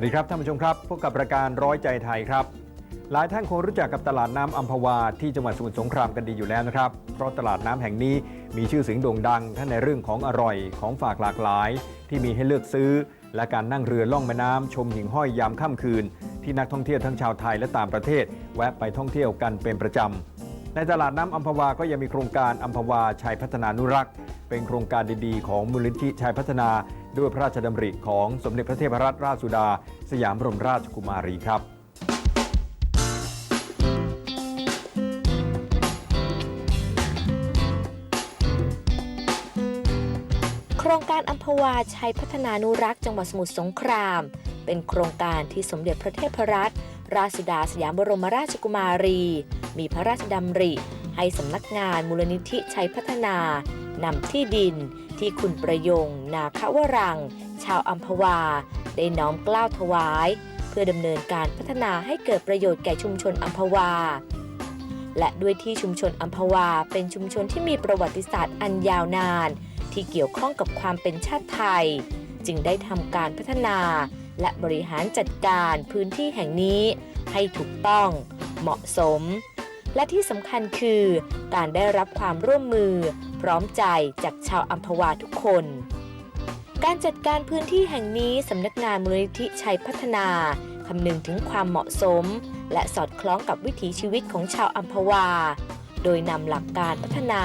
วัสดีครับท่านผู้ชมครับพบกับรายการร้อยใจไทยครับ หลายท่านคงรู้จักกับตลาดน้ำอัมพวาที่จังหวัดสมุทรสงครามกันดีอยู่แล้วนะครับ เพราะตลาดน้ำแห่งนี้มีชื่อเสียงโด่งดังทั้งในเรื่องของอร่อยของฝากหลากหลาย ที่มีให้เลือกซื้อ และการนั่งเรือล่องแม่น้ำชมหิ่งห้อยยามค่ำคืน ที่นักท่องเที่ยวทั้งชาวไทยและต่างประเทศ แวะไปท่องเที่ยวกันเป็นประจำในตลาดน้ำอัมพวาก็ยังมีโครงการอัมพวาชัยพัฒนานุรักษ์ เป็นโครงการดีๆ ของมูลนิธิชัยพัฒนา ด้วยพระราชดำริของสมเด็จพระเทพรัตนราชสุดา สยามบรมราชกุมารีครับโครงการอัมพวาชัยพัฒนานุรักษ์จังหวัดสมุทรสงคราม เป็นโครงการที่สมเด็จพระเทพรัตนราชสุดาสยามบรมราชกุมารี มีพระราชดำริ ให้สำนักงานมูลนิธิชัยพัฒนา นำที่ดินที่คุณประยง นาคาวรัง ชาวอัมพวา ได้น้อมกล้าวถวาย เพื่อดำเนินการพัฒนาให้เกิดประโยชน์แก่ชุมชนอัมพวา และด้วยที่ชุมชนอัมพวาเป็นชุมชนที่มีประวัติศาสตร์อันยาวนาน ที่เกี่ยวข้องกับความเป็นชาติไทย จึงได้ทำการพัฒนา และบริหารจัดการพื้นที่แห่งนี้ ให้ถูกต้อง เหมาะสม และที่สำคัญคือการได้รับความร่วมมือ พร้อมใจจากชาวอัมพวาทุกคน การจัดการพื้นที่แห่งนี้สำนักงานมูลนิธิชัยพัฒนาคำนึงถึงความเหมาะสม และสอดคล้องกับวิถีชีวิตของชาวอัมพวา โดยนำหลักการพัฒนา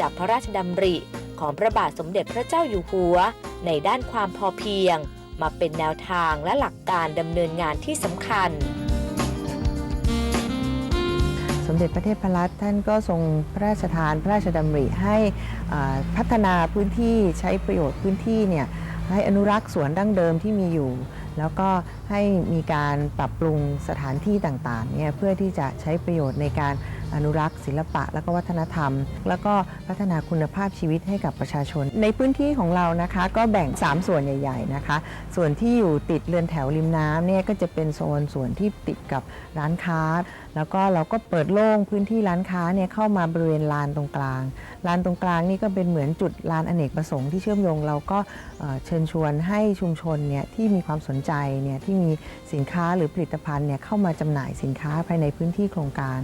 จากพระราชดำริของพระบาทสมเด็จพระเจ้าอยู่หัว ในด้านความพอเพียง มาเป็นแนวทางและหลักการดำเนินงานที่สำคัญ สมเด็จพระเทพรัตน์ท่านก็ทรงพระราชทานพระราชดำริให้พัฒนาพื้นที่ใช้ประโยชน์พื้นที่เนี่ยให้อนุรักษ์สวนดั้งเดิมที่มีอยู่ แล้วก็ให้มีการปรับปรุงสถานที่ต่างๆเนี่ยเพื่อที่จะใช้ประโยชน์ในการ อนุรักษ์ ศิลปะ และก็วัฒนธรรม แล้วก็พัฒนาคุณภาพชีวิตให้กับประชาชน ในพื้นที่ของเรานะคะก็แบ่ง 3 ส่วนใหญ่ ๆนะคะ ส่วนที่อยู่ติดเรือนแถวริมน้ำเนี่ยก็จะเป็นโซนส่วนที่ติดกับร้านค้า แล้วก็เราก็เปิดโล่งพื้นที่ร้านค้าเนี่ยเข้ามาบริเวณลานตรงกลางลานตรงกลางนี่ก็เป็นเหมือนจุดลานอเนกประสงค์ที่เชื่อมโยงเราก็เเชิญชวนให้ชุมชนเนี่ยที่มีความสนใจเนี่ยที่มีสินค้าหรือผลิตภัณฑ์เนี่ยเข้ามาจำหน่ายสินค้าภายในพื้นที่โครงการ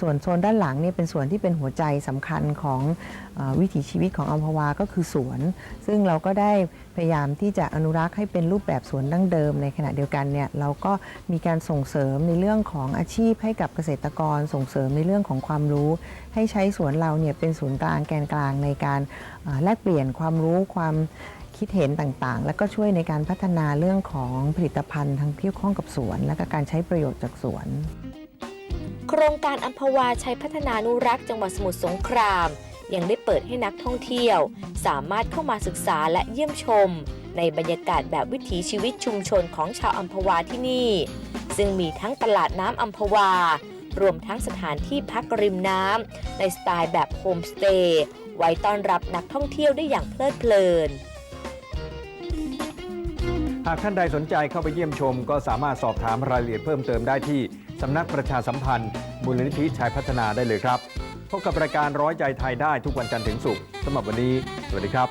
ส่วนโซนด้านหลังเนี่ยเป็นส่วนที่เป็นหัวใจสำคัญของอวิถีชีวิตของอัมพวาก็คือสวน ซึ่งเราก็ได้พยายามที่จะอนุรักษ์ให้เป็นรูปแบบสวนดั้งเดิม ในขณะเดียวกันเนี่ยเราก็มีการส่งเสริมในเรื่องของอาชีพให้กับเกษตรกร ส่งเสริมในเรื่องของความรู้ ให้ใช้สวนเราเนี่ยเป็นศูนย์กลางแกนกลางในการแลกเปลี่ยนความรู้ความคิดเห็นต่างๆ แล้วก็ช่วยในการพัฒนาเรื่องของผลิตภัณฑ์ทั้งเกี่ยวข้องกับสวน และก็การใช้ประโยชน์จากสวน ครงการอัมพวาชัยพัฒนานุรักษ์จังหวัดสมุทรสงคราม ยังได้เปิดให้นักท่องเที่ยว สามารถเข้ามาศึกษาและเยี่ยมชม ในบรรยากาศแบบวิถีชีวิตชุมชนของชาวอัมพวาที่นี่ ซึ่งมีทั้งตลาดน้ำอัมพวา รวมทั้งสถานที่พักริมน้ำในสไตล์แบบโฮมสเตย์ไว้ต้อนรับนักท่องเที่ยวได้อย่างเพลิดเพลินหากท่านใดสนใจเข้าไปเยี่ยมชม ก็สามารถสอบถามรายละเอียดเพิ่มเติมได้ที่ สำนักประชาสัมพันธ์ มูลนิธิชัยพัฒนาได้เลยครับ พบกับรายการร้อยใจไทยได้ทุกวันจันทร์ถึงศุกร์สำหรับวันนี้ สวัสดีครับ